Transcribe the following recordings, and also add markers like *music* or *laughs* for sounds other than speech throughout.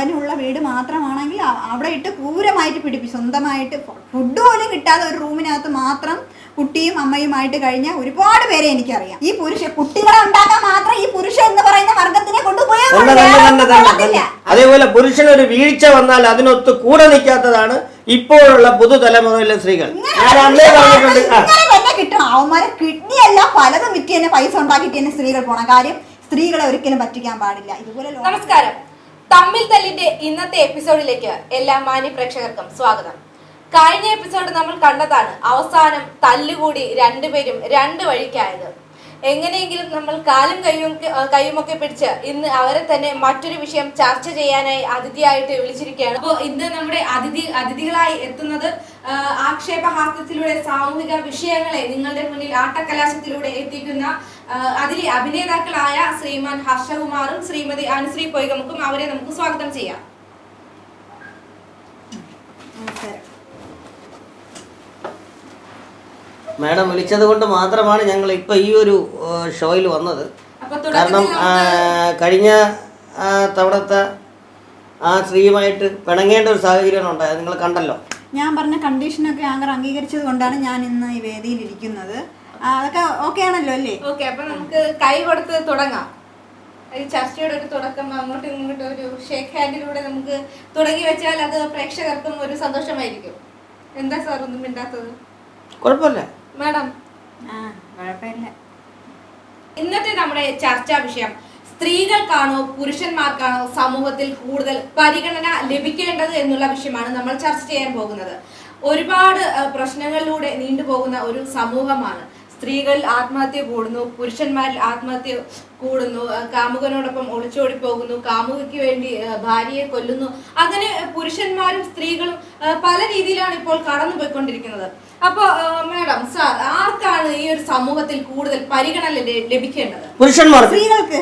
വീട്ടിൽ അമ്മയും മകനും ഉള്ള വീട് മാത്രമാണെങ്കിൽ അവിടെ ഇട്ട് ക്രൂരമായിട്ട് പിടിപ്പിച്ചു. സ്വന്തമായിട്ട് ഫുഡ് പോലും കിട്ടാതെ ഒരു റൂമിനകത്ത് മാത്രം കുട്ടിയും അമ്മയുമായിട്ട് കഴിഞ്ഞ ഒരുപാട് പേരെ എനിക്കറിയാം. ഈ പുരുഷ കുട്ടികളെ ഉണ്ടാക്കാൻ മാത്രം ഈ പുരുഷൻ എന്ന് പറയുന്ന വർഗത്തിനെ. തന്നെ അതേപോലെ പുരുഷനൊരു വീഴ്ച വന്നാൽ അതിനൊത്ത് കൂടെ നിൽക്കാത്തതാണ് ഇപ്പോഴുള്ള പുതുതലമുറയിലെ സ്ത്രീകൾ. കിട്ടും കിട്ടണം. അവന്മാരെ കിഡ്നി അല്ല പലതും വിറ്റ് തന്നെ പൈസ ഉണ്ടാക്കിയിട്ട് തന്നെ സ്ത്രീകൾ പോണ. കാര്യം സ്ത്രീകളെ ഒരിക്കലും പറ്റിക്കാൻ പാടില്ല. ഇതുപോലെ നമസ്കാരം. തമ്മിൽ തല്ലിന്റെ ഇന്നത്തെ എപ്പിസോഡിലേക്ക് എല്ലാ മാന്യ പ്രേക്ഷകർക്കും സ്വാഗതം. കഴിഞ്ഞ എപ്പിസോഡ് നമ്മൾ കണ്ടതാണ് അവസാനം തല്ലുകൂടി രണ്ടുപേരും രണ്ട് വഴിക്കായത്. എങ്ങനെയെങ്കിലും നമ്മൾ കാലും കൈയും കൈയുമൊക്കെ പിടിച്ച് ഇന്ന് അവരെ തന്നെ മറ്റൊരു വിഷയം ചർച്ച ചെയ്യാനായി അതിഥിയായിട്ട് വിളിച്ചിരിക്കുകയാണ്. അപ്പോൾ ഇന്ന് നമ്മുടെ അതിഥി അതിഥികളായി എത്തുന്നത് ആക്ഷേപഹാസ്യത്തിലൂടെ സാമൂഹിക വിഷയങ്ങളെ നിങ്ങളുടെ മുന്നിൽ ആട്ടക്കലാശത്തിലൂടെ എത്തിക്കുന്ന അതിലെ അഭിനേതാക്കളായ ശ്രീമാൻ ഹർഷകുമാറും ശ്രീമതി അനുശ്രീ പൊയ്കമുക്കും അവരെ നമുക്ക് സ്വാഗതം ചെയ്യാം. മാഡം വിളിച്ചത് കൊണ്ട് മാത്രമാണ് ഞങ്ങൾ ഇപ്പൊ ഈ ഒരു ഷോയിൽ വന്നത്. കാരണം കഴിഞ്ഞ തവണത്തെ ആ സ്ത്രീയുമായിട്ട് പിണങ്ങേണ്ട ഒരു സാഹചര്യം ഉണ്ടായത് നിങ്ങൾ കണ്ടല്ലോ. ഞാൻ പറഞ്ഞ കണ്ടീഷനൊക്കെ ആങ്കർ അംഗീകരിച്ചത് കൊണ്ടാണ് ഞാൻ ഇന്ന് ഈ വേദിയിൽ ഇരിക്കുന്നത്. അതൊക്കെ ഓക്കെ ആണല്ലോ അല്ലേ? ഓക്കെ അപ്പൊ നമുക്ക് കൈ കൊടുത്ത് തുടങ്ങാം. ഈ ചർച്ചയുടെ ഒരു തുടക്കം അങ്ങോട്ടും ഇങ്ങോട്ടും ഒരു ഷേക്ക് ഹാൻഡിലൂടെ നമുക്ക് തുടങ്ങി വെച്ചാൽ അത് പ്രേക്ഷകർക്കും ഒരു സന്തോഷമായിരിക്കും. എന്താ സാർ ഒന്നും മിണ്ടാത്തത്? കുഴപ്പമില്ല. മാഡം ആ കുഴപ്പമില്ല. ഇന്നത്തെ നമ്മുടെ ചർച്ചാ വിഷയം സ്ത്രീകൾക്കാണോ പുരുഷന്മാർക്കാണോ സമൂഹത്തിൽ കൂടുതൽ പരിഗണന ലഭിക്കേണ്ടത് എന്നുള്ള വിഷയമാണ് നമ്മൾ ചർച്ച ചെയ്യാൻ പോകുന്നത്. ഒരുപാട് പ്രശ്നങ്ങളിലൂടെ നീണ്ടുപോകുന്ന ഒരു സമൂഹമാണ് സ്ത്രീകൾ ആത്മഹത്യ കൂടുന്നു പുരുഷന്മാരിൽ ആത്മഹത്യ കൂടുന്നു കാമുകനോടൊപ്പം ഒളിച്ചോടി പോകുന്നു കാമുകയ്ക്ക് വേണ്ടി ഭാര്യയെ കൊല്ലുന്നു. അങ്ങനെ പുരുഷന്മാരും സ്ത്രീകളും പല രീതിയിലാണ് ഇപ്പോൾ കടന്നു പോയിക്കൊണ്ടിരിക്കുന്നത് അപ്പൊ മാഡം സാർ ആർക്കാണ് ഈ ഒരു സമൂഹത്തിൽ കൂടുതൽ പരിഗണന ലഭിക്കേണ്ടത്? പുരുഷന്മാർക്ക്. സ്ത്രീകൾക്ക്.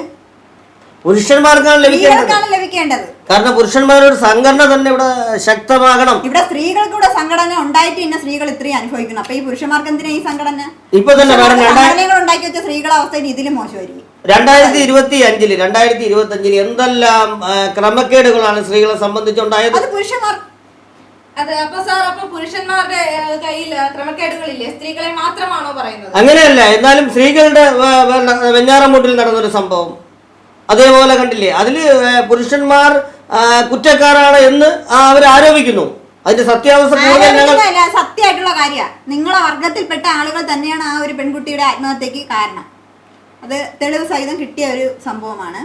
പുരുഷന്മാർക്കാണ് ലഭിക്കേണ്ടത്. ലഭിക്കേണ്ടത്. കാരണം പുരുഷന്മാരൊരു സംഘടന തന്നെ ഇവിടെ ശക്തമാകണം. ഇവിടെ സ്ത്രീകൾക്ക് ഇവിടെ സംഘടന ഉണ്ടായിട്ട് തന്നെ സ്ത്രീകൾ ഇത്രയും അനുഭവിക്കുന്നു അപ്പൊ ഈ പുരുഷന്മാർക്ക് എന്തിനാ ഈ സംഘടന? ഇപ്പൊ തന്നെ മാഡം രണ്ടായിരത്തി സംഘടനകൾ ഉണ്ടാക്കി വെച്ച സ്ത്രീകളുടെ അവസ്ഥയിൽ ഇതിലും മോശമായിരിക്കും. രണ്ടായിരത്തി ഇരുപത്തി അഞ്ചിൽ രണ്ടായിരത്തി ഇരുപത്തി അഞ്ചിൽ എന്തെല്ലാം ക്രമക്കേടുകളാണ് സ്ത്രീകളെ സംബന്ധിച്ചുണ്ടായത്? അത് പുരുഷന്മാർ അതെ അപ്പൊ സാർ അപ്പൊ പുരുഷന്മാരുടെ കയ്യിൽ ക്രമക്കേടുകളില്ലേ? സ്ത്രീകളെ മാത്രമാണോ പറയുന്നത്? അങ്ങനെയല്ല എന്നാലും സ്ത്രീകളുടെ വെഞ്ഞാറമൂട്ടിൽ നടന്നൊരു സംഭവം. അതേപോലെ കണ്ടില്ലേ? അതിൽ പുരുഷന്മാർ കുറ്റക്കാരാണ് എന്ന് അവർ ആരോപിക്കുന്നു. അതിന്റെ സത്യാവസ്ഥ സത്യമായിട്ടുള്ള കാര്യമാണ് നിങ്ങളെ വർഗത്തിൽപ്പെട്ട ആളുകൾ തന്നെയാണ് ആ ഒരു പെൺകുട്ടിയുടെ ആത്മഹത്യക്ക് കാരണം. അത് തെളിവ് സഹിതം കിട്ടിയ ഒരു സംഭവമാണ്.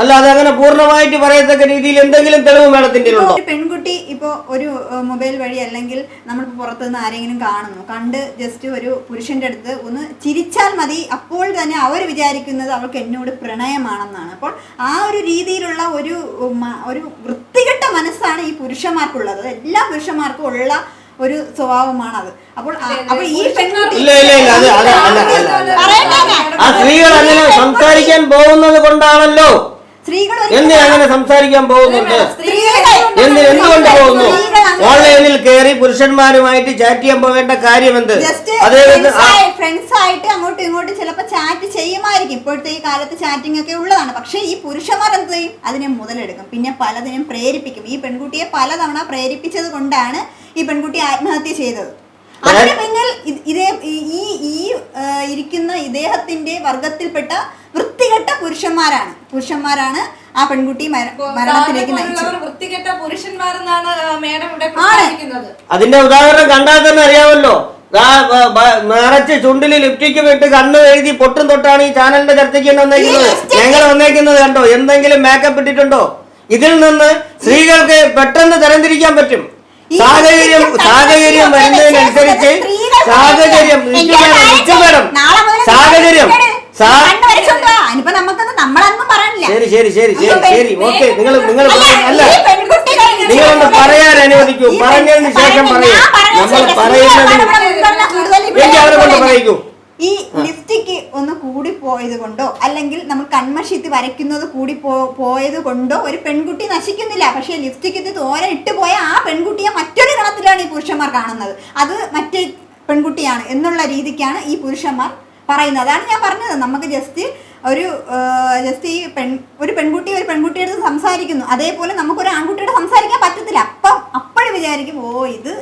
അല്ല അങ്ങനെ പൂർണമായിട്ട് പറയത്തക്ക രീതിയിൽ എന്തെങ്കിലും തെളിവ് മേഡത്തിന്റെ ഉണ്ടോ? പെൺകുട്ടി ഇപ്പോ ഒരു മൊബൈൽ വഴി അല്ലെങ്കിൽ നമ്മൾ പുറത്തു നിന്ന് ആരെങ്കിലും കാണുന്നു. കണ്ട് ജസ്റ്റ് ഒരു പുരുഷന്റെ അടുത്ത് ഒന്ന് ചിരിച്ചാൽ മതി. അപ്പോൾ തന്നെ അവർ വിചാരിക്കുന്നത് അവൾക്ക് എന്നോട് പ്രണയമാണെന്നാണ്. അപ്പോൾ ആ ഒരു രീതിയിലുള്ള ഒരു ഒരു വൃത്തികെട്ട മനസ്സാണ് ഈ പുരുഷന്മാർക്കുള്ളത്. എല്ലാ പുരുഷന്മാർക്കും ഉള്ള ഒരു സ്വഭാവമാണ് അത് അപ്പോൾ അപ്പൊ അപ്പോൾ ഈ പെൺകുട്ടി ഇല്ല ഇല്ല ഇല്ല അത് അത് അല്ല. ആ സ്ത്രീകൾ അങ്ങനെ സംസാരിക്കാൻ പോകുന്നത് കൊണ്ടാണല്ലോ. സ്ത്രീകൾ എന്തിനാ അങ്ങനെ സംസാരിക്കാൻ പോകുന്നുണ്ട് എന്ത് എന്തുകൊണ്ട് പോകുന്നു? *laughs* ഓൺലൈനിൽ കയറി പുരുഷന്മാരുമായിട്ട് ചാറ്റ് ചെയ്യാൻ പോകേണ്ട കാര്യം എന്ത് ഫ്രണ്ട്സ് ആയിട്ട് അങ്ങോട്ടും ഇങ്ങോട്ടും ചിലപ്പോൾ ചാറ്റ് ചെയ്യുമായിരിക്കും. ഇപ്പോഴത്തെ ഈ കാലത്ത് ചാറ്റിംഗ് ഒക്കെ ഉള്ളതാണ്. പക്ഷേ ഈ പുരുഷന്മാർ എന്ത് ചെയ്യും? അതിനെ മുതലെടുക്കും. പിന്നെ പലതിനും പ്രേരിപ്പിക്കും. ഈ പെൺകുട്ടിയെ പലതവണ പ്രേരിപ്പിച്ചത് കൊണ്ടാണ് ഈ പെൺകുട്ടി ആത്മഹത്യ ചെയ്തത്. അതിന് പിന്നിൽ ഇത് ഈ ഈ ഇരിക്കുന്ന ഇദ്ദേഹത്തിന്റെ വർഗത്തിൽപ്പെട്ട വൃത്തികെട്ട പുരുഷന്മാരാണ്. പുരുഷന്മാരാണ് ആ പെൺകുട്ടി മരണത്തിലേക്ക് നയിച്ചത്. വൃത്തികെട്ട പുരുഷന്മാരെന്നാണ് മേഡം ഇവിടെ അതിന്റെ ഉദാഹരണം കണ്ടാൽ തന്നെ അറിയാമല്ലോ. നിറച്ച് ചുണ്ടിൽ ലിപ്റ്റിക്ക് വിട്ട് കണ്ണ് എഴുതി പൊട്ടും തൊട്ടാണ് ഈ ചാനലിന്റെ ചർച്ചയ്ക്ക് തന്നെ വന്നേക്കുന്നത്. ഞങ്ങൾ വന്നേക്കുന്നത് കണ്ടോ? എന്തെങ്കിലും മേക്കപ്പ് ഇട്ടിട്ടുണ്ടോ? ഇതിൽ നിന്ന് സ്ത്രീകൾക്ക് പെട്ടെന്ന് തരംതിരിക്കാൻ പറ്റും. സാഹചര്യം സാഹചര്യം വരുന്നതിനനുസരിച്ച് സാഹചര്യം സാഹചര്യം. ശരി ശരി ശരി ശരി ശരി. ഓക്കെ നിങ്ങൾ നിങ്ങൾ അല്ല നിങ്ങളൊന്ന് പറയാൻ അനുവദിക്കൂ. പറഞ്ഞതിന് ശേഷം പറയുന്നത് പറയൂ. നമ്മൾ ഇവിടെ എനിക്ക് അവരെ കൊണ്ട് പറയിക്കൂ. ഈ ലിപ്സ്റ്റിക്ക് ഒന്ന് കൂടി പോയത് കൊണ്ടോ അല്ലെങ്കിൽ നമ്മൾ കൺമഷിത്ത് വരയ്ക്കുന്നത് കൂടി പോയത് കൊണ്ടോ ഒരു പെൺകുട്ടി നശിക്കുന്നില്ല. പക്ഷേ ലിപ്സ്റ്റിക്ക് ഇത് തോര ഇട്ട് പോയ ആ പെൺകുട്ടിയെ മറ്റൊരു ഗണത്തിലാണ് ഈ പുരുഷന്മാർ കാണുന്നത്. അത് മറ്റേ പെൺകുട്ടിയാണ് എന്നുള്ള രീതിക്കാണ് ഈ പുരുഷന്മാർ പറയുന്നത്. അതാണ് ഞാൻ പറഞ്ഞത്. നമുക്ക് ജസ്റ്റ് ഒരു ജസ്റ്റ് ഈ പെൺ ഒരു പെൺകുട്ടി ഒരു പെൺകുട്ടിയുടെ അടുത്ത് സംസാരിക്കുന്നു. അതേപോലെ നമുക്കൊരു ആൺകുട്ടിയോട് സംസാരിക്കാൻ പറ്റത്തില്ല. അപ്പം അപ്പോഴും വിചാരിക്കും ഓ ഇത്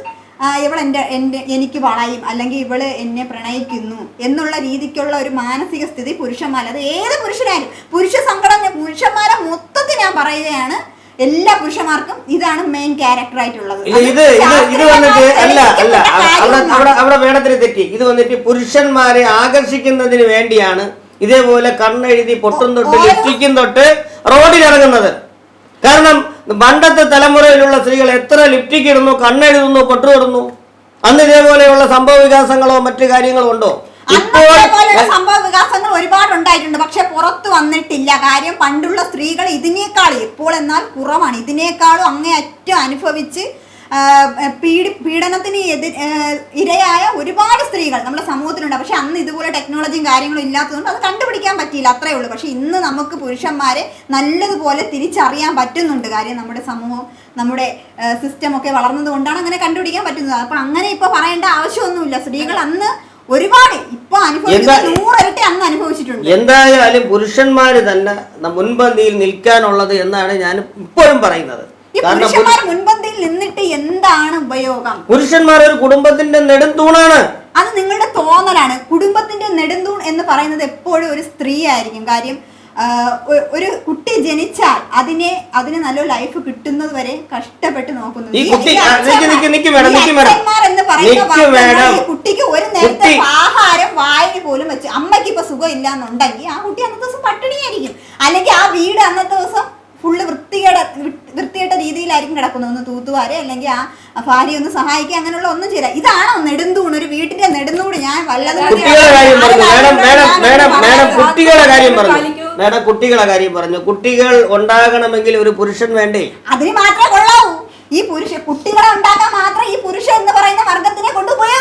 ഇവൾ എന്റെ എന്റെ എനിക്ക് വളയും അല്ലെങ്കിൽ ഇവൾ എന്നെ പ്രണയിക്കുന്നു എന്നുള്ള രീതിക്കുള്ള ഒരു മാനസിക സ്ഥിതി പുരുഷന്മാർ അത് ഏത് പുരുഷനായാലും പുരുഷ സംഘടന പുരുഷന്മാരെ മൊത്തത്തിൽ ഞാൻ പറയുകയാണ് എല്ലാ പുരുഷന്മാർക്കും ഇതാണ് മെയിൻ ക്യാരക്ടർ ആയിട്ടുള്ളത്. ഇത് ഇത് വന്നിട്ട് അല്ല അല്ല അവിടെ അവിടെ വേണത്തിന് തെറ്റി. ഇത് വന്നിട്ട് പുരുഷന്മാരെ ആകർഷിക്കുന്നതിന് വേണ്ടിയാണ് ഇതേപോലെ കണ്ണെഴുതി പൊട്ടും തൊട്ട് ലിപ്സ്റ്റിക്കും തൊട്ട് റോഡിലിറങ്ങുന്നത് കാരണം പണ്ടത്തെ തലമുറയിലുള്ള സ്ത്രീകൾ എത്ര ലിപ്റ്റിക് ഇടുന്നു കണ്ണെഴുതുന്നു പൊട്ടുതൊടുന്നു അന്ന് ഇതേപോലെയുള്ള സംഭവ വികാസങ്ങളോ മറ്റു കാര്യങ്ങളോ ഉണ്ടോ? സംഭവ വികാസങ്ങൾ ഒരുപാട് ഉണ്ടായിട്ടുണ്ട്. പക്ഷെ പുറത്ത് വന്നിട്ടില്ല. കാര്യം പണ്ടുള്ള സ്ത്രീകൾ ഇതിനേക്കാൾ ഇപ്പോൾ എന്നാൽ കുറവാണ്. ഇതിനേക്കാളും അങ്ങേയറ്റം അനുഭവിച്ച് പീഡി പീഡനത്തിന് എതിർ ഇരയായ ഒരുപാട് സ്ത്രീകൾ നമ്മുടെ സമൂഹത്തിലുണ്ട്. പക്ഷെ അന്ന് ഇതുപോലെ ടെക്നോളജിയും കാര്യങ്ങളും ഇല്ലാത്തതുകൊണ്ട് അത് കണ്ടുപിടിക്കാൻ പറ്റിയില്ല. അത്രേ ഉള്ളൂ. പക്ഷെ ഇന്ന് നമുക്ക് പുരുഷന്മാരെ നല്ലതുപോലെ തിരിച്ചറിയാൻ പറ്റുന്നുണ്ട്. കാര്യം നമ്മുടെ സമൂഹം നമ്മുടെ സിസ്റ്റം ഒക്കെ വളർന്നത് കൊണ്ടാണ് അങ്ങനെ കണ്ടുപിടിക്കാൻ പറ്റുന്നത്. അപ്പൊ അങ്ങനെ ഇപ്പോൾ പറയേണ്ട ആവശ്യമൊന്നുമില്ല. സ്ത്രീകൾ അന്ന് ഒരുപാട്. ഇപ്പൊ നൂറിരട്ടി അന്ന് അനുഭവിച്ചിട്ടുണ്ട്. എന്തായാലും പുരുഷന്മാര് തന്നെ മുൻപന്തിയിൽ നിൽക്കാനുള്ളത് എന്നാണ് ഞാൻ ഇപ്പോഴും പറയുന്നത്. പുരുഷന്മാർ മുൻപന്തിയിൽ നിന്നിട്ട് എന്താണ് ഉപയോഗം? പുരുഷന്മാർ ഒരു കുടുംബത്തിന്റെ നെടുംതൂണാണ്. അത് നിങ്ങളുടെ തോന്നലാണ്. കുടുംബത്തിന്റെ നെടുന്തൂൺ എന്ന് പറയുന്നത് എപ്പോഴും ഒരു സ്ത്രീ ആയിരിക്കും കാര്യം ഒരു കുട്ടി ജനിച്ചാൽ അതിനെ അതിന് നല്ല ലൈഫ് കിട്ടുന്നത് വരെ കഷ്ടപ്പെട്ട് നോക്കുന്നു. ഈ ഈ- കുട്ടി- ഈ ആ, നിക്ക് അച്ഛന്മാർ- നിക്ക് നിക്ക് മേഡം, ഈ നിക്ക് മേഡം. അച്ഛന്മാർ എന്ന് പറയുന്ന നിക്ക് വാക്ക് എന്നാൽ മേഡം. ഈ കുട്ടിക്ക് ഒരു നേരത്തെ ആഹാരം വായന പോലും വെച്ച് അമ്മയ്ക്ക് ഇപ്പൊ സുഖം ഇല്ലാന്നുണ്ടെങ്കിൽ ആ കുട്ടി അന്നത്തെ ദിവസം പട്ടിണിയായിരിക്കും. അല്ലെങ്കിൽ ആ വീട് അന്നത്തെ ദിവസം ഫുള്ള് വൃത്തികേട വൃത്തികെട്ട രീതിയിലായിരിക്കും കിടക്കുന്നത്. ഒന്ന് തൂത്തുവാരെ അല്ലെങ്കിൽ ആ ഭാര്യ ഒന്ന് സഹായിക്കുക അങ്ങനെയുള്ള ഒന്നും ചെയ്യില്ല. ഇതാണോ നെടുന്തൂണ്? ഒരു വീട്ടിന്റെ നെടുന്തൂണ് ഞാൻ വല്ലതും കുട്ടികളുടെ കാര്യം പറഞ്ഞു. മേഡം കുട്ടികളെ കാര്യം പറഞ്ഞു. കുട്ടികൾ ഉണ്ടാകണമെങ്കിൽ ഒരു പുരുഷൻ വേണ്ടേ? അതിന് മാത്രമേ കൊള്ളാവൂ. ഈ പുരുഷ കുട്ടികളെ ഉണ്ടാക്കാൻ മാത്രം ഈ പുരുഷൻ എന്ന് പറയുന്ന വർഗത്തിനെ കൊണ്ടുപോയാ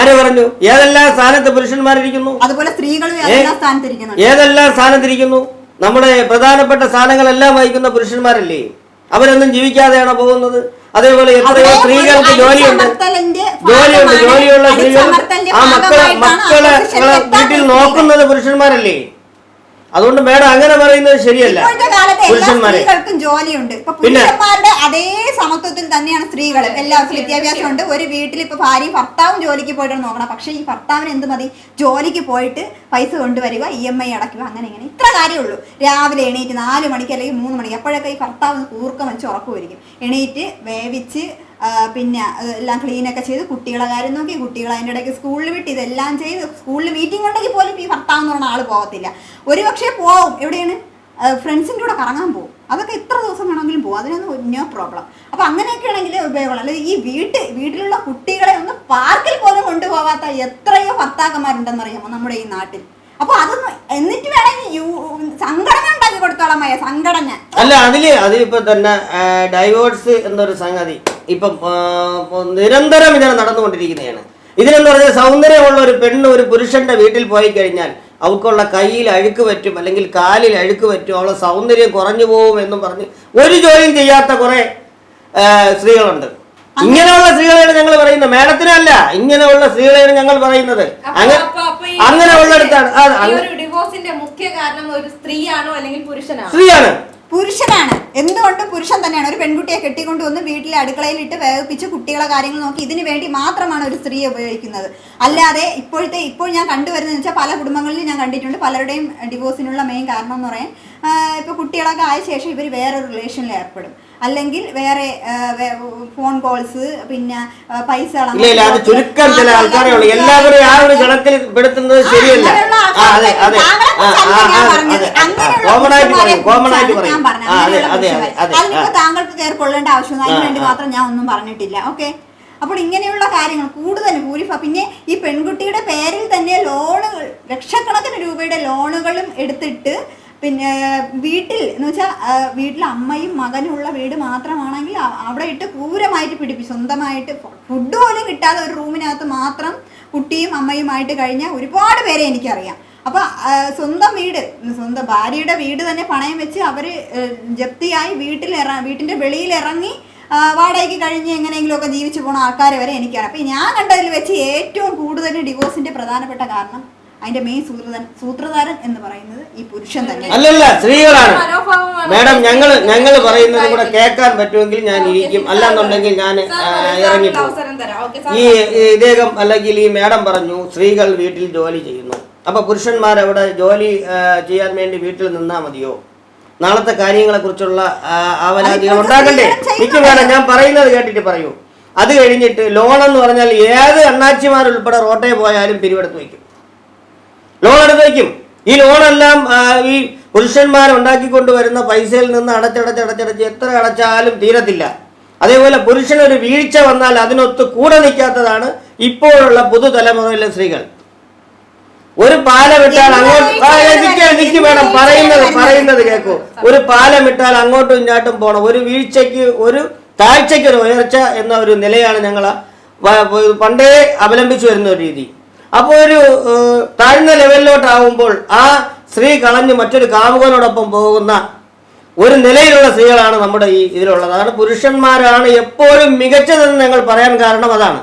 ആര് പറഞ്ഞു? ഏതെല്ലാം സ്ഥാനത്ത് പുരുഷന്മാരിരിക്കുന്നു? അതുപോലെ സ്ത്രീകളും ഏതെല്ലാം സ്ഥാനത്തിരിക്കുന്നു? നമ്മുടെ പ്രധാനപ്പെട്ട സ്ഥാനങ്ങളെല്ലാം വഹിക്കുന്ന പുരുഷന്മാരല്ലേ? അവരൊന്നും ജീവിക്കാതെയാണോ പോകുന്നത്? അതേപോലെ എത്രയോ സ്ത്രീകൾക്ക് ജോലിയുണ്ട്. ജോലിയുണ്ട്. ജോലിയുള്ള സ്ത്രീകൾ ആ മക്കളെ മക്കളെ വീട്ടിൽ നോക്കുന്നത് പുരുഷന്മാരല്ലേ? അതുകൊണ്ട് മേഡം അങ്ങനെ പറയുന്നത് ശരിയല്ല. ഇപ്പോഴത്തെ കാലത്ത് എല്ലാ പുരുഷന്മാരെ. സ്ത്രീകൾക്കും ജോലിയുണ്ട്. പിന്നെ? പുരുഷന്മാരുടെ അതേ സമത്വത്തിൽ തന്നെയാണ് സ്ത്രീകൾ. എല്ലാവർക്കും വിദ്യാഭ്യാസം ഉണ്ട് ഒരു വീട്ടിൽ ഇപ്പൊ ഭാര്യയും ഭർത്താവും ജോലിക്ക് പോയിട്ട് നോക്കണം. പക്ഷെ ഈ ഭർത്താവിന് എന്ത് മതി? ജോലിക്ക് പോയിട്ട് പൈസ കൊണ്ടുവരിക ഇ എം ഐ അടയ്ക്കുക അങ്ങനെ ഇങ്ങനെ. ഇത്ര കാര്യമുള്ളൂ. രാവിലെ എണീറ്റ് നാല് മണിക്ക് അല്ലെങ്കിൽ മൂന്ന് മണിക്ക് അപ്പോഴൊക്കെ ഈ ഭർത്താവ് കൂർക്കം വെച്ച് ഉറക്കുമായിരിക്കും. എണീറ്റ് വേവിച്ച് പിന്നെ എല്ലാം ക്ലീനൊക്കെ ചെയ്ത് കുട്ടികളെ കാര്യം നോക്കി കുട്ടികൾ അതിന്റെ ഇടയ്ക്ക് സ്കൂളിൽ വിട്ട് ഇതെല്ലാം ചെയ്ത് സ്കൂളിൽ മീറ്റിംഗ് ഉണ്ടെങ്കിൽ പോലും ഈ ഭർത്താവ് എന്ന് പറഞ്ഞ ആൾ പോകത്തില്ല. ഒരു പക്ഷേ പോവും. എവിടെയാണ്? ഫ്രണ്ട്സിന്റെ കൂടെ കറങ്ങാൻ പോകും അതൊക്കെ എത്ര ദിവസം വേണമെങ്കിലും പോകും അതിനൊന്നും നോ പ്രോബ്ലം അപ്പോൾ അങ്ങനെയൊക്കെ ആണെങ്കിൽ ഉപയോഗമുള്ളൂ അല്ലെങ്കിൽ ഈ വീട്ട് വീട്ടിലുള്ള കുട്ടികളെ ഒന്ന് പാർക്കിൽ പോലും കൊണ്ടുപോകാത്ത എത്രയോ ഭർത്താക്കന്മാരുണ്ടെന്നറിയാമോ നമ്മുടെ ഈ നാട്ടിൽ. അപ്പൊ അതൊന്നും എന്നിട്ട് വേണമെങ്കിൽ സംഘടന ഉണ്ടാക്കി കൊടുത്തോളാം മയ സംഘടന. അല്ല അതിൽ അതിലിപ്പോ തന്നെ ഡൈവോഴ്സ് എന്നൊരു സംഗതി. ഇപ്പം നിരന്തരം ഇങ്ങനെ നടന്നുകൊണ്ടിരിക്കുന്നതാണ്. ഇതിനെന്ന് പറഞ്ഞാൽ സൗന്ദര്യമുള്ള ഒരു പെണ്ണ് ഒരു പുരുഷന്റെ വീട്ടിൽ പോയി കഴിഞ്ഞാൽ അവൾക്കുള്ള കയ്യിൽ അഴുക്ക് പറ്റും അല്ലെങ്കിൽ കാലിൽ അഴുക്ക് പറ്റും അവളെ സൗന്ദര്യം കുറഞ്ഞു പോകും എന്നും പറഞ്ഞ് ഒരു ജോലിയും ചെയ്യാത്ത കുറെ സ്ത്രീകളുണ്ട്. ഇങ്ങനെയുള്ള സ്ത്രീകളെയാണ് ഞങ്ങൾ പറയുന്നത്. മേഡത്തിനല്ല ഇങ്ങനെയുള്ള സ്ത്രീകളെയാണ് ഞങ്ങൾ പറയുന്നത്. അങ്ങനെയുള്ള അങ്ങ- അപ്പൊ- അപ്പൊ ഈ അങ്ങനെ ഉള്ളിടത്താണ് ആ, ഒരു ഡിവോഴ്സിന്റെ മുഖ്യ കാരണം ഒരു സ്ത്രീയാണോ. പുരുഷനാണോ. എന്തുകൊണ്ട് പുരുഷൻ തന്നെയാണ്. ഒരു പെൺകുട്ടിയെ കെട്ടിക്കൊണ്ട് വന്ന് വീട്ടിലെ അടുക്കളയിൽ ഇട്ട് വേവിപ്പിച്ച് കുട്ടികളെ കാര്യങ്ങൾ നോക്കി ഇതിനു വേണ്ടി മാത്രമാണ് ഒരു സ്ത്രീ ഉപയോഗിക്കുന്നത്. അല്ലാതെ ഇപ്പോഴത്തെ ഇപ്പോൾ ഞാൻ കണ്ടുവരുന്നത് വെച്ചാൽ പല കുടുംബങ്ങളിലും ഞാൻ കണ്ടിട്ടുണ്ട്. പലരുടെയും ഡിവോഴ്സിനുള്ള മെയിൻ കാരണം എന്ന് പറയാൻ ഇപ്പോൾ കുട്ടികളൊക്കെ ആയ ശേഷം ഇവർ വേറൊരു റിലേഷനിൽ ഏർപ്പെടും. അല്ലെങ്കിൽ വേറെ ഫോൺ കോൾസ് പിന്നെ പൈസ ചുരുക്കം ചില ആൾക്കാരെ ഉള്ളൂ. എല്ലാവരും ആ ഒരു ഗണത്തിൽ പെടുത്തുന്നത് ശരിയല്ല. അതെ അതെ. കോമൺ ആയിട്ട് പറയും കോമൺ ആയിട്ട് പറയും. അതെ അതെ അതെ. താങ്കൾക്ക് കയറിക്കൊള്ളേണ്ട ആവശ്യം അതിന് വേണ്ടി മാത്രം ഞാൻ ഒന്നും പറഞ്ഞിട്ടില്ല. ഓക്കെ അപ്പോൾ ഇങ്ങനെയുള്ള കാര്യങ്ങൾ കൂടുതൽ ഭൂരിഫ പിന്നെ ഈ പെൺകുട്ടിയുടെ പേരിൽ തന്നെ ലോണുകൾ ലക്ഷക്കണക്കിന് രൂപയുടെ ലോണുകളും എടുത്തിട്ട് പിന്നെ വീട്ടിൽ എന്ന് വെച്ചാൽ വീട്ടിൽ അമ്മയും മകനും ഉള്ള വീട് മാത്രമാണെങ്കിൽ അവിടെ ഇട്ട് ക്രൂരമായിട്ട് പിടിപ്പിച്ചു. സ്വന്തമായിട്ട് ഫുഡ് പോലും കിട്ടാതെ ഒരു റൂമിനകത്ത് മാത്രം കുട്ടിയും അമ്മയുമായിട്ട് കഴിഞ്ഞ ഒരുപാട് പേരെ എനിക്കറിയാം. അപ്പൊ ആ, സ്വന്തം വീട് സ്വന്തം ഭാര്യയുടെ വീട് തന്നെ പണയം വെച്ച് അവർ ജപ്തിയായി വീട്ടിൽ ഇറങ്ങി വീട്ടിന്റെ വെളിയിൽ ഇറങ്ങി വാടകയ്ക്ക് കഴിഞ്ഞ് എങ്ങനെയെങ്കിലും ഒക്കെ ജീവിച്ചു പോണ ആൾക്കാരെ വരെ എനിക്കാണ് അപ്പൊ ഞാൻ കണ്ടതിൽ വെച്ച് ഏറ്റവും കൂടുതൽ ഡിവോഴ്സിന്റെ പ്രധാനപ്പെട്ട കാരണം അതിന്റെ മെയിൻ സൂത്രധാരൻ സൂത്രധാരൻ എന്ന് പറയുന്നത് ഈ പുരുഷൻ തന്നെ. അല്ലല്ല സ്ത്രീകളാണ്. മേഡം മാഡം ഞങ്ങൾ ഞങ്ങൾ പറയുന്നത് കൂടെ കേൾക്കാൻ പറ്റുമെങ്കിൽ ഞാൻ ഇരിക്കും. അല്ലാന്നുണ്ടെങ്കിൽ ഞാൻ ഇറങ്ങി അവസരം തരാം. ഓക്കെ ഈ ഇദ്ദേഹം അല്ലെങ്കിൽ ഈ മാഡം പറഞ്ഞു സ്ത്രീകൾ വീട്ടിൽ ജോലി ചെയ്യുന്നു. അപ്പൊ പുരുഷന്മാർ അവിടെ ജോലി ചെയ്യാൻ വേണ്ടി വീട്ടിൽ നിന്നാ മതിയോ? നാളത്തെ കാര്യങ്ങളെ കുറിച്ചുള്ള അവലാതികൾ ഉണ്ടാക്കണ്ടേ? എനിക്ക് വേണം ഞാൻ പറയുന്നത് കേട്ടിട്ട് പറയൂ. അത് കഴിഞ്ഞിട്ട് ലോൺ എന്ന് പറഞ്ഞാൽ ഏത് അണ്ണാച്ചിമാരുൾപ്പെടെ റോട്ടേ പോയാലും പിരിവെടുത്ത് വയ്ക്കും. ലോൺ എടുത്ത് വയ്ക്കും ഈ ലോണെല്ലാം ഈ പുരുഷന്മാർ ഉണ്ടാക്കിക്കൊണ്ടുവരുന്ന പൈസയിൽ നിന്ന് അടച്ചടച്ച് അടച്ചടച്ച് എത്ര അടച്ചാലും തീരത്തില്ല. അതേപോലെ പുരുഷനൊരു വീഴ്ച വന്നാൽ അതിനൊത്ത് കൂടെ നിൽക്കാത്തതാണ് ഇപ്പോഴുള്ള പുതുതലമുറയിലെ സ്ത്രീകൾ. ഒരു പാലം ഇട്ടാൽ അങ്ങോട്ട് ആ, നിക്ക് നിക്ക് വേണം. പറയുന്നത് പറയുന്നത് കേൾക്കൂ ഒരു പാലം ഇട്ടാൽ അങ്ങോട്ടും ഇങ്ങോട്ടും പോണം. ഒരു വീഴ്ചയ്ക്ക് ഒരു താഴ്ചയ്ക്ക് ഒരു ഉയർച്ച എന്ന ഒരു നിലയാണ് ഞങ്ങൾ പണ്ടേ അവലംബിച്ചു വരുന്ന ഒരു രീതി. അപ്പോൾ ഒരു താഴ്ന്ന ലെവലിലോട്ടാവുമ്പോൾ ആ സ്ത്രീ കളഞ്ഞ് മറ്റൊരു കാമുകനോടൊപ്പം പോകുന്ന ഒരു നിലയിലുള്ള സ്ത്രീകളാണ് നമ്മുടെ ഈ ഇതിലുള്ളത്. അതാണ് പുരുഷന്മാരാണ് എപ്പോഴും മികച്ചതെന്ന് ഞങ്ങൾ പറയാൻ കാരണം അതാണ്.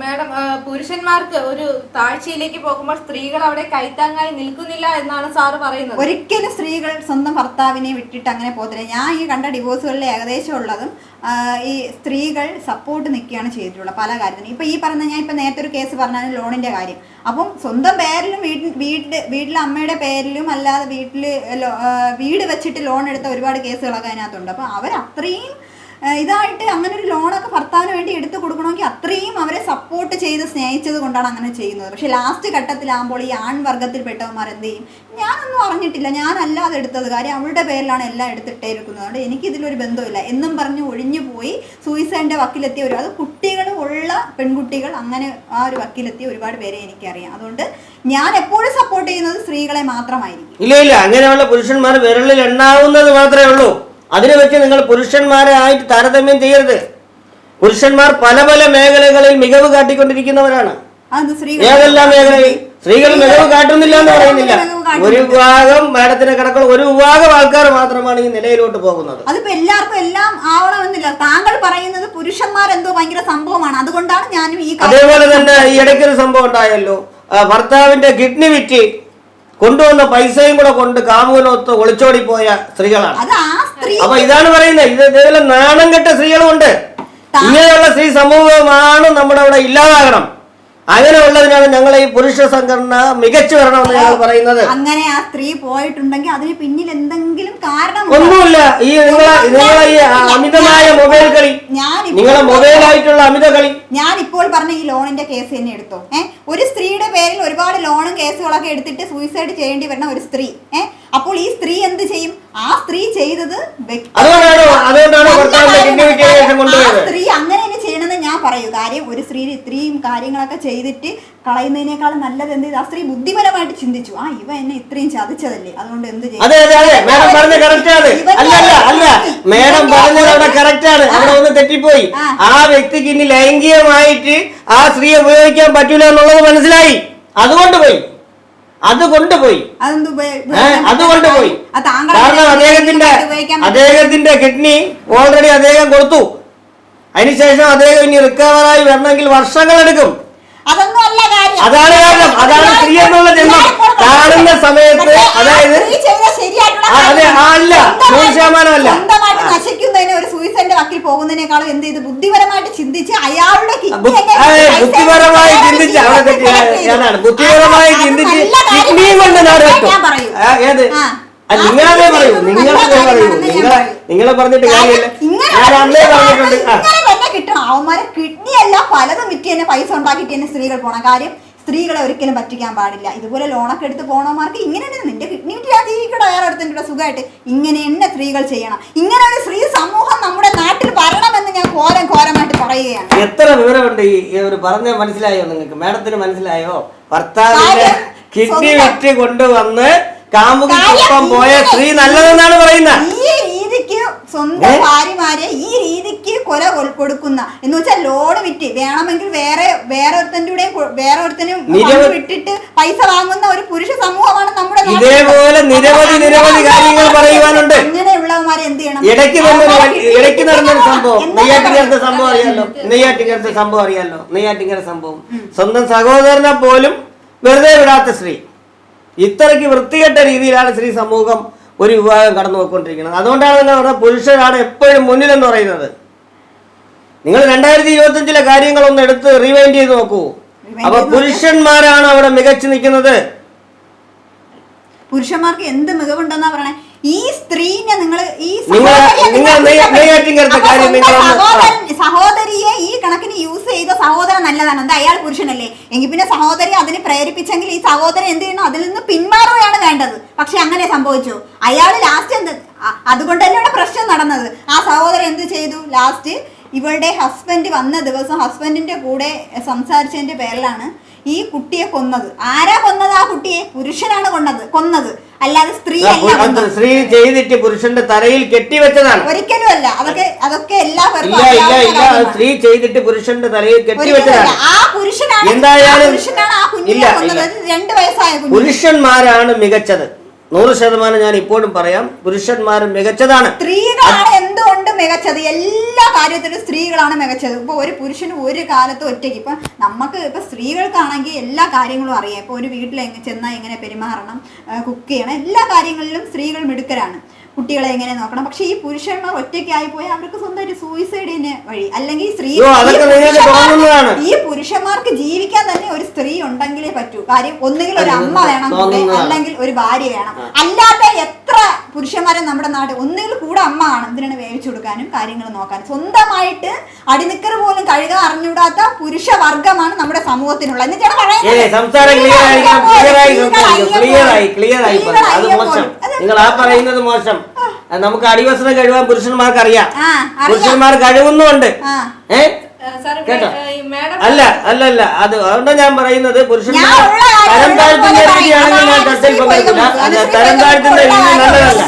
മാഡം പുരുഷന്മാർക്ക് ഒരു താഴ്ചയിലേക്ക് പോകുമ്പോൾ സ്ത്രീകൾ അവിടെ കൈത്താങ്ങായി നിൽക്കുന്നില്ല എന്നാണ് സാറ് പറയുന്നത്. ഒരിക്കലും സ്ത്രീകൾ സ്വന്തം ഭർത്താവിനെ വിട്ടിട്ട് അങ്ങനെ പോകത്തില്ല. ഞാൻ ഈ കണ്ട ഡിവോഴ്സുകളിൽ ഏകദേശം ഉള്ളതും ഈ സ്ത്രീകൾ സപ്പോർട്ട് നിൽക്കുകയാണ് ചെയ്തിട്ടുള്ളത് പല കാര്യത്തിനും. ഇപ്പൊ ഈ പറഞ്ഞ ഞാൻ ഇപ്പൊ നേരത്തെ ഒരു കേസ് പറഞ്ഞാൽ ലോണിന്റെ കാര്യം. അപ്പം സ്വന്തം പേരിലും വീട്ടിൽ വീട്ടിൽ വീട്ടിലെ അമ്മയുടെ പേരിലും അല്ലാതെ വീട്ടിൽ വീട് വെച്ചിട്ട് ലോൺ എടുത്ത ഒരുപാട് കേസുകളൊക്കെ അതിനകത്തുണ്ട്. അപ്പം അവർ ഇതായിട്ട് അങ്ങനെ ഒരു ലോണൊക്കെ ഭർത്താവിന് വേണ്ടി എടുത്തു കൊടുക്കണമെങ്കിൽ അത്രയും അവരെ സപ്പോർട്ട് ചെയ്ത് സ്നേഹിച്ചത് കൊണ്ടാണ് അങ്ങനെ ചെയ്യുന്നത്. പക്ഷെ ലാസ്റ്റ് ഘട്ടത്തിലാകുമ്പോൾ ഈ ആൺവർഗത്തിൽപ്പെട്ടവന്മാർ എന്ത് ചെയ്യും? ഞാനൊന്നും അറിഞ്ഞിട്ടില്ല. അത് എടുത്തത്. കാര്യം അവളുടെ പേരിലാണ് എല്ലാം എടുത്തിട്ടേക്കുന്നത് അതുകൊണ്ട് എനിക്കിതിലൊരു ബന്ധമില്ല എന്നും പറഞ്ഞ് ഒഴിഞ്ഞു പോയി സൂയിസൈഡിന്റെ വക്കിലെത്തിയ ഒരു അത് കുട്ടികൾ ഉള്ള പെൺകുട്ടികൾ അങ്ങനെ ആ ഒരു വക്കിലെത്തിയ ഒരുപാട് പേരെ എനിക്കറിയാം. അതുകൊണ്ട് ഞാൻ എപ്പോഴും സപ്പോർട്ട് ചെയ്യുന്നത് സ്ത്രീകളെ മാത്രമായിരിക്കും. ഇല്ല ഇല്ല. അങ്ങനെയുള്ള പുരുഷന്മാർ വിരലിൽ എണ്ണാവുന്നത് മാത്രമേ ഉള്ളൂ. അതിനെ വെച്ച് നിങ്ങൾ പുരുഷന്മാരെ ആയിട്ട് താരതമ്യം ചെയ്യരുത്. പുരുഷന്മാർ പല പല മേഖലകളിൽ മികവ് കാട്ടിക്കൊണ്ടിരിക്കുന്നവരാണ്. ഏതെല്ലാം മേഖലയിൽ? സ്ത്രീകൾ മികവ് കാട്ടുന്നില്ല എന്ന് പറയുന്നില്ല. ഒരു വിഭാഗം മാഡത്തിന് കണക്കുള്ള ഒരു വിഭാഗം ആൾക്കാർ മാത്രമാണ് ഈ നിലയിലോട്ട് പോകുന്നത്. അതിപ്പോ എല്ലാവർക്കും എല്ലാം ആവണമെന്നില്ല. താങ്കൾ പറയുന്നത് പുരുഷന്മാർ എന്തോ ഭയങ്കര സംഭവമാണ്. അതുകൊണ്ടാണ് ഞാനും ഈ അതേപോലെ തന്നെ ഈ ഇടയ്ക്കൊരു സംഭവം ഉണ്ടായല്ലോ. ഭർത്താവിന്റെ കിഡ്നി വിറ്റ് കൊണ്ടുവന്ന പൈസയും കൂടെ കൊണ്ട് കാമുകനൊത്ത് ഒളിച്ചോടി പോയ സ്ത്രീകളാണ്. അപ്പൊ ഇതാണ് പറയുന്നത്. ഇത് ഇതേപോലെ നാണം കെട്ട സ്ത്രീകളുണ്ട് ഇങ്ങനെയുള്ള സ്ത്രീ സമൂഹമാണ് നമ്മുടെ അവിടെ ഇല്ലാതാകണം. അങ്ങനെയുള്ളതിനാണ് ഞങ്ങൾ ഈ പുരുഷ സംഘടന മികച്ചു വരണമെന്ന് ഞങ്ങൾ പറയുന്നത്. അങ്ങനെ ആ സ്ത്രീ പോയിട്ടുണ്ടെങ്കിൽ അതിന് പിന്നിൽ എന്തെങ്കിലും കാരണം ഒന്നുമില്ല. ഈ നിങ്ങളെ നിങ്ങളെ ഈ അമിതമായ മൊബൈൽ കളി. ഞാൻ നിങ്ങളെ മൊബൈലായിട്ടുള്ള അമിത കളി. ഞാൻ ഇപ്പോൾ പറഞ്ഞ ഈ ലോണിന്റെ കേസ് തന്നെ എടുത്തോ. ഏഹ് ഒരു സ്ത്രീയുടെ പേരിൽ ഒരുപാട് ലോണും കേസുകളൊക്കെ എടുത്തിട്ട് സൂയിസൈഡ് ചെയ്യേണ്ടി വരുന്ന ഒരു സ്ത്രീ. ഏഹ് അപ്പോൾ ഈ സ്ത്രീ എന്ത് ചെയ്യും? ആ സ്ത്രീ ചെയ്തത് അതുകൊണ്ടാണ് അതുകൊണ്ടാണ് ഭർത്താവിന്റെ കൊണ്ടുപോയത് പറയൂ കാര്യം ഒരു സ്ത്രീ ഇത്രയും കാര്യങ്ങളൊക്കെ ചെയ്തിട്ട് കളയുന്നതിനേക്കാൾ നല്ലത് എന്ത് ചെയ്തു? ആ സ്ത്രീ ബുദ്ധിപരമായിട്ട് ചിന്തിച്ചു. ആ ഇവ എന്നെ ഇത്രയും ചതിച്ചതല്ലേ? അതുകൊണ്ട് എന്ത് ചെയ്യും? മേഡം ആണ്. അല്ല അല്ല അല്ല. മേഡം പറഞ്ഞത് അവിടെ കറക്റ്റ് ആണ്. അവിടെ ഒന്ന് തെറ്റിപ്പോയി. ആ. വ്യക്തിക്ക് ഇനി ലൈംഗികമായിട്ട് ആ സ്ത്രീയെ ഉപയോഗിക്കാൻ പറ്റൂല എന്നുള്ളത് മനസ്സിലായി. അതുകൊണ്ട് പോയി. അതുകൊണ്ട് പോയി. ഏ, ഉപയോഗിക്കാൻ അത് കൊണ്ടുപോയി ആ താങ്കൾ കാരണം അദ്ദേഹത്തിന്റെ. അദ്ദേഹത്തിന്റെ കിഡ്നി ഓൾറെഡി അദ്ദേഹം കൊടുത്തു. അതിനുശേഷം അദ്ദേഹം ഇനി റിക്കവറായി വരണമെങ്കിൽ വർഷങ്ങളെടുക്കും. അതാണ് കാരണം. അതാണ് സ്ത്രീ എന്നുള്ള ജന്മം. കാണുന്ന സമയത്ത് അതായത് അതെ. അല്ല. നൂറ് ശതമാനമല്ല. നശിക്കുന്നതിന് ഒരു സൂയിസൈഡിന്റെ വക്കിൽ പോകുന്നതിനേക്കാളും എന്ത് ചെയ്ത്? ബുദ്ധിപരമായിട്ട് ചിന്തിച്ച് അയാളുടെ ബുദ്ധിപരമായി ചിന്തിച്ച്. ഞാനാണ്. ബുദ്ധിപരമായി ചിന്തിച്ച് കിഡ്നിയും കൊണ്ട് നാട് ഏത്? നിങ്ങളതേ പറയൂ. നിങ്ങളതേ പറയൂ. നിങ്ങളെ നിങ്ങളെ പറഞ്ഞിട്ട് കാര്യമില്ല. ഞാൻ അന്നേ പറഞ്ഞിട്ടുണ്ട്. തന്നെ കിട്ടും. അവന്മാരെ കിഡ്നി അല്ല പലതും വിറ്റ് തന്നെ പൈസ ഉണ്ടാക്കിയിട്ട് തന്നെ സ്ത്രീകൾ പോണം. കാര്യം സ്ത്രീകളെ ഒരിക്കലും പറ്റിക്കാൻ പാടില്ല. ഇതുപോലെ ലോണൊക്കെ എടുത്ത് പോണമാർക്ക് ഇങ്ങനെ തന്നെ നിന്റെ കിഡ്നി വിറ്റ് ജീവിക്കടോ വേറെ എടുത്തിട്ട് സുഖമായിട്ട് ഇങ്ങനെ തന്നെ സ്ത്രീകൾ ചെയ്യണം. ഇങ്ങനെ ഒരു സ്ത്രീ സമൂഹം നമ്മുടെ നാട്ടിൽ വരണമെന്ന് ഞാൻ കോരം കോരമായിട്ട് പറയുകയാണ്. എത്ര വിവരമുണ്ട് ഈ ഈ ഒരു പറഞ്ഞ മനസ്സിലായോ നിങ്ങൾക്ക്? മാഡത്തിന് മനസ്സിലായോ? ഭർത്താവിന്റെ കിഡ്നി വിറ്റ് കൊണ്ടുവന്ന് കാമുകിക്കൊപ്പം പോയ സ്ത്രീ നല്ലതെന്നാണ് പറയുന്നത് ഈ രീതിക്ക് സ്വന്തം? ഭാര്യമാരെ ഈ രീതിക്ക് കൊല കൊടുക്കുന്ന എന്ന് വെച്ചാൽ ലോഡ് വിറ്റ്. വേണമെങ്കിൽ വേറെ വേറെ കൂടെ വേറെ ഒരുത്തനും വിട്ടിട്ട് പൈസ വാങ്ങുന്ന ഒരു പുരുഷ സമൂഹമാണ് നമ്മുടെ ഇതേപോലെ നിരവധി നിരവധി കാര്യങ്ങൾ പറയുവാനുണ്ട്. അങ്ങനെയുള്ളവന്മാരെ എന്ത് ചെയ്യണം? ഇടയ്ക്ക് ഇടയ്ക്ക് നടന്ന സംഭവം. നെയ്യാറ്റിങ്കരത്തെ? സംഭവം അറിയാലോ? നെയ്യാറ്റിങ്കരത്തെ സംഭവം അറിയാലോ? നെയ്യാറ്റിങ്കര സംഭവം. സ്വന്തം സഹോദരനെ പോലും വെറുതെ വിടാത്ത സ്ത്രീ. ഇത്രയ്ക്ക് വൃത്തികെട്ട രീതിയിലാണ് സ്ത്രീ സമൂഹം ഒരു വിഭാഗം കടന്നു പോയിക്കൊണ്ടിരിക്കുന്നത് അതുകൊണ്ടാണ് തന്നെ പറഞ്ഞത് പുരുഷനാണ് എപ്പോഴും മുന്നിലെന്ന് പറയുന്നത്. നിങ്ങൾ രണ്ടായിരത്തി ഇരുപത്തഞ്ചിലെ കാര്യങ്ങളൊന്ന് എടുത്ത് റീവൈൻഡ് ചെയ്ത് നോക്കൂ. അപ്പൊ പുരുഷന്മാരാണ് അവിടെ മികച്ചു നിൽക്കുന്നത്. പുരുഷന്മാർക്ക് എന്ത് മികവുണ്ടെന്നാ പറയണേ? ഈ സ്ത്രീനെ നിങ്ങൾ ഈ സഹോദരിയെ ഈ കണക്കിന് യൂസ് ചെയ്ത സഹോദരൻ നല്ലതാണ്. എന്താ അയാൾ പുരുഷനല്ലേ? എങ്കിൽ പിന്നെ സഹോദരി അതിന് പ്രേരിപ്പിച്ചെങ്കിൽ ഈ സഹോദരൻ എന്ത് ചെയ്യണം അതിൽ നിന്ന് പിന്മാറുകയാണ് വേണ്ടത്. പക്ഷെ അങ്ങനെ സംഭവിച്ചു. അയാൾ ലാസ്റ്റ് എന്ത്? അതുകൊണ്ട് തന്നെയാണ് പ്രശ്നം നടന്നത്. ആ സഹോദരൻ എന്ത് ചെയ്തു? ലാസ്റ്റ് ഇവളുടെ ഹസ്ബൻഡ് വന്ന ദിവസം ഹസ്ബൻഡിന്റെ കൂടെ സംസാരിച്ചതിന്റെ പേരിലാണ് ഈ കുട്ടിയെ കൊന്നത്. ആരാ കൊന്നത് ആ കുട്ടിയെ? പുരുഷനാണ് കൊന്നത് കൊന്നത്. അല്ലാതെ സ്ത്രീ സ്ത്രീ ചെയ്തിട്ട് പുരുഷന്റെ തലയിൽ കെട്ടിവെച്ചതാണ് ഒരിക്കലും അല്ല അതൊക്കെ അതൊക്കെ എല്ലാവർക്കും സ്ത്രീ ചെയ്തിട്ട് പുരുഷന്റെ തലയിൽ. കെട്ടിവെച്ചതാണ് ആ പുരുഷനാണ് എന്തായാലും- രണ്ടു വയസ്സായ പുരുഷന്മാരാണ് മികച്ചത്. നൂറ് ശതമാനം ഞാൻ ഇപ്പോഴും പറയാം പുരുഷന്മാർ മികച്ചതാണ്. സ്ത്രീകളാണ് മികച്ചത്. എല്ലാ കാര്യത്തിലും സ്ത്രീകളാണ് മികച്ചത്. ഇപ്പൊ ഒരു പുരുഷന് ഒരു കാലത്ത് ഒറ്റയ്ക്ക്. ഇപ്പൊ നമുക്ക് ഇപ്പൊ സ്ത്രീകൾക്കാണെങ്കിൽ എല്ലാ കാര്യങ്ങളും അറിയാം. ഇപ്പൊ ഒരു വീട്ടിൽ ചെന്നാൽ എങ്ങനെ പെരുമാറണം കുക്ക് ചെയ്യണം. എല്ലാ കാര്യങ്ങളിലും സ്ത്രീകൾ മിടുക്കരാണ്. കുട്ടികളെ എങ്ങനെ നോക്കണം? പക്ഷെ ഈ പുരുഷന്മാർ ഒറ്റയ്ക്കായി പോയാൽ അവർക്ക് സ്വന്തമായിട്ട് സൂയിസൈഡിന് വഴി അല്ലെങ്കിൽ സ്ത്രീ ഈ പുരുഷന്മാർക്ക് ജീവിക്കാൻ തന്നെ ഒരു സ്ത്രീ ഉണ്ടെങ്കിലേ പറ്റൂ. കാര്യം ഒന്നുകിൽ ഒരു അമ്മ വേണം അല്ലെങ്കിൽ ഒരു ഭാര്യ വേണം. അല്ലാതെ എത്ര പുരുഷന്മാരെ നമ്മുടെ നാട് ഒന്നുകിൽ കൂടെ അമ്മ ആണ് എന്തിനാണ് വേവിച്ചു കൊടുക്കാനും കാര്യങ്ങൾ നോക്കാനും. സ്വന്തമായിട്ട് അടിനിക്കർ പോലും കഴുകാൻ അറിഞ്ഞൂടാത്ത പുരുഷ വർഗമാണ് നമ്മുടെ സമൂഹത്തിനുള്ള പറയുന്നത്. മോശം. നിങ്ങൾ ആ പറയുന്നത് മോശം. നമുക്ക് അടിവസ്ത്രം കഴിവാൻ പുരുഷന്മാർക്ക് അറിയാം. പുരുഷന്മാർ കഴിവുന്നുണ്ട് കേട്ടോ? അല്ല അല്ല അല്ല. അത് അതുകൊണ്ടാണ് ഞാൻ പറയുന്നത് പുരുഷന്മാർ തരം താഴ്ത്തിന്റെ താഴ്ത്തുന്ന രീതിയാണെങ്കിൽ ഞാൻ ചർച്ചയിൽ പങ്കെടുക്കില്ല തരം താഴ്ത്തിന്റെ താഴ്ത്തുന്ന രീതി നല്ലതല്ല.